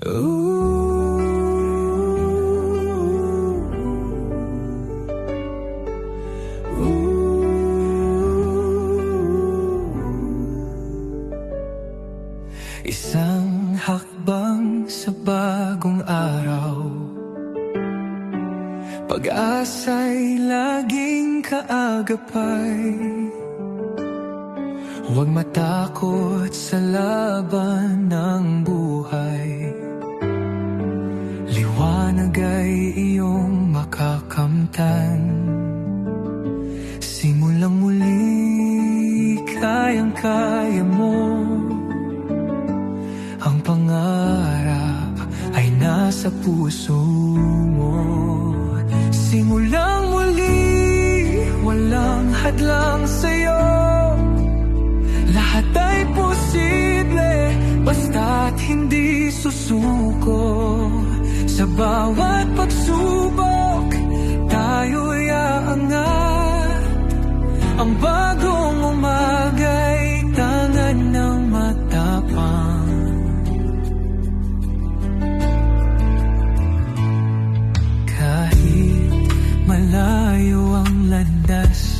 Isang hakbang sa bagong araw. Pag-asa'y laging kaagapay. Huwag matakot sa laban ng buhay Liwanag ay iyong makakamtan. Simulang muli kayang-kaya mo. Ang pangarap ay nasa puso mo. Simulang muli, walang hadlang sa'yo. Lahat ay posible, basta't hindi susuko Sa bawat pagsubok, tayo'y aangat. Ang bagong umaga'y tangan ng matapang. Kahit malayo ang landas